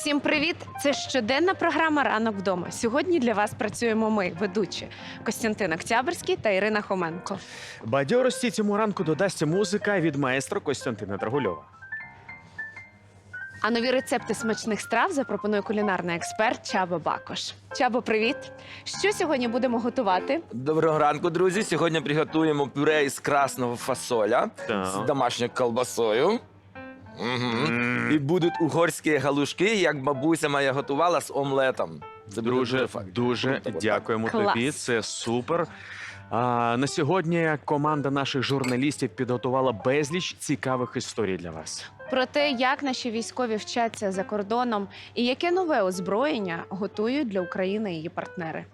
Всім привіт! Це щоденна програма Ранок вдома. Сьогодні для вас працюємо ми, ведучі Костянтин Октябрьський та Ірина Хоменко. Бадьорості цьому ранку додасться музика від маестро Костянтина Драгульова. А нові рецепти смачних страв запропонує кулінарний експерт Чаба Бакош. Чабо, привіт! Що сьогодні будемо готувати? Доброго ранку, друзі. Сьогодні приготуємо пюре із красного фасоля з домашньою колбасою. Угу. І будуть угорські галушки, як бабуся моя готувала з омлетом. Це буде дуже круто буде. дякуємо Клас. тобі. Це супер. А, на сьогодні команда наших журналістів підготувала безліч цікавих історій для вас. Про те, як наші військові вчаться за кордоном і яке нове озброєння готують для України її партнери.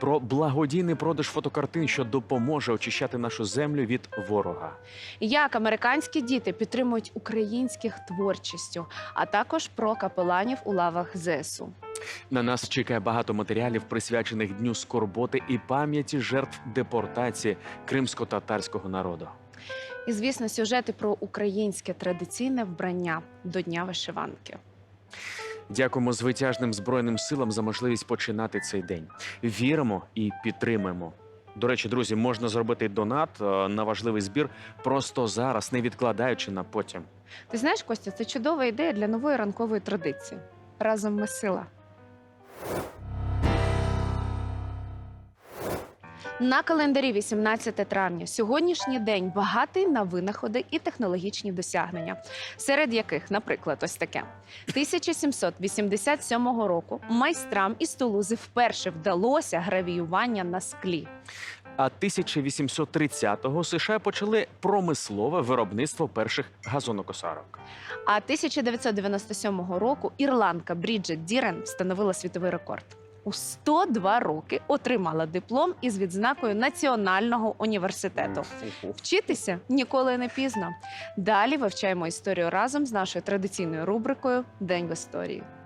Про благодійний продаж фотокартин, що допоможе очищати нашу землю від ворога. Як американські діти підтримують українських творчістю, а також про капеланів у лавах ЗСУ. На нас чекає багато матеріалів, присвячених дню скорботи і пам'яті жертв депортації кримсько-татарського народу. І, звісно, сюжети про українське традиційне вбрання до Дня вишиванки. Дякуємо звитяжним збройним силам за можливість починати цей день. Віримо і підтримуємо. До речі, друзі, можна зробити донат е, на важливий збір просто зараз, не відкладаючи на потім. Ти знаєш, Костя, це чудова ідея для нової ранкової традиції. Разом ми сила. На календарі 18 травня. Сьогоднішній день багатий на винаходи і технологічні досягнення, серед яких, наприклад, ось таке: 1787 року майстрам із Тулузи вперше вдалося гравіювання на склі. А 1830-го США почали промислове виробництво перших газонокосарок. А 1997 року ірландка Бріджет Дірен встановила світовий рекорд. У 102 роки отримала диплом із відзнакою Національного університету. Вчитися ніколи не пізно. Далі вивчаємо історію разом з нашою традиційною рубрикою День в історії. –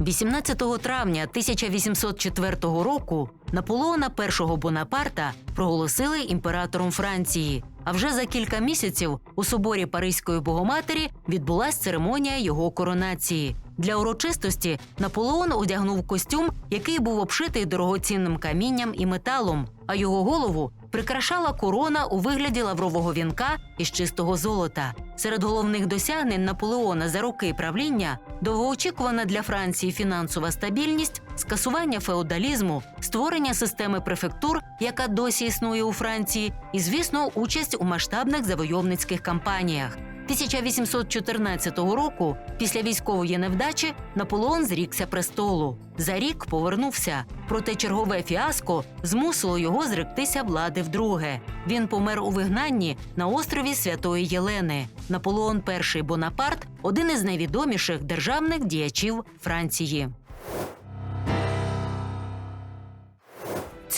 18 травня 1804 року Наполеона І Бонапарта проголосили імператором Франції. А вже за кілька місяців у соборі Паризької Богоматері відбулась церемонія його коронації. Для урочистості Наполеон одягнув костюм, який був обшитий дорогоцінним камінням і металом, а його голову прикрашала корона у вигляді лаврового вінка із чистого золота. Серед головних досягнень Наполеона за роки правління довгоочікувана для Франції фінансова стабільність, скасування феодалізму, створення системи префектур, яка досі існує у Франції, і, звісно, участь у масштабних завойовницьких кампаніях. 1814 року, після військової невдачі, Наполеон зрікся престолу. За рік повернувся. Проте чергове фіаско змусило його зректися влади вдруге. Він помер у вигнанні на острові Святої Єлени. Наполеон І Бонапарт один із найвідоміших державних діячів Франції.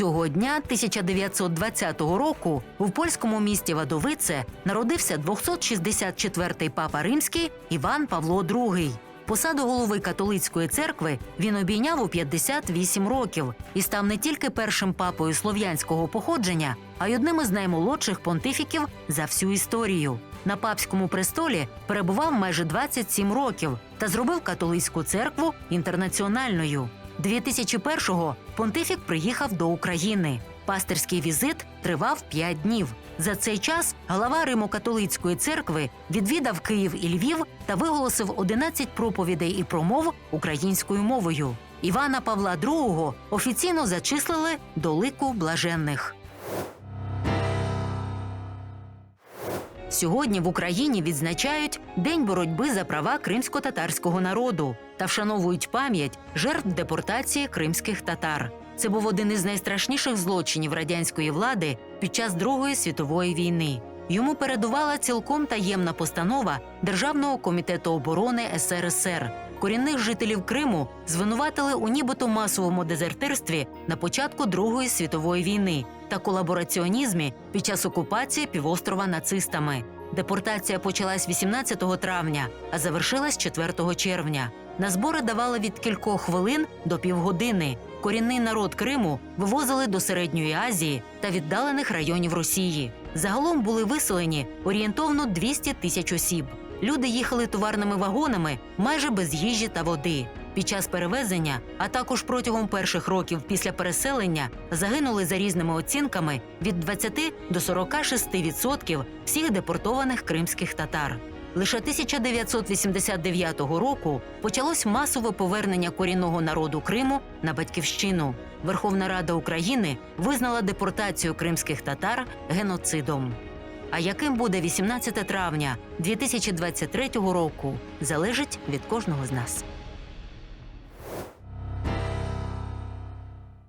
Цього дня 1920 року в польському місті Вадовице народився 264-й папа римський Іван Павло II. Посаду голови католицької церкви він обійняв у 58 років і став не тільки першим папою слов'янського походження, а й одним із наймолодших понтифіків за всю історію. На папському престолі перебував майже 27 років та зробив католицьку церкву інтернаціональною. 2001-го понтифік приїхав до України. Пастирський візит тривав 5 днів. За цей час глава Римо-католицької церкви відвідав Київ і Львів та виголосив 11 проповідей і промов українською мовою. Івана Павла II офіційно зачислили до лику блаженних. Сьогодні в Україні відзначають День боротьби за права кримсько-татарського народу та вшановують пам'ять жертв депортації кримських татар. Це був один із найстрашніших злочинів радянської влади під час Другої світової війни. Йому передувала цілком таємна постанова Державного комітету оборони СРСР. Корінних жителів Криму звинуватили у нібито масовому дезертирстві на початку Другої світової війни та колабораціонізмі під час окупації півострова нацистами. Депортація почалась 18 травня, а завершилась 4 червня. На збори давали від кількох хвилин до півгодини. Корінний народ Криму вивозили до середньої Азії та віддалених районів Росії. Загалом були виселені орієнтовно 200 тисяч осіб. Люди їхали товарними вагонами майже без їжі та води. Під час перевезення, а також протягом перших років після переселення, загинули за різними оцінками від 20 до 46 відсотків всіх депортованих кримських татар. Лише 1989 року почалось масове повернення корінного народу Криму на батьківщину. Верховна Рада України визнала депортацію кримських татар геноцидом. А яким буде 18 травня 2023 року, залежить від кожного з нас.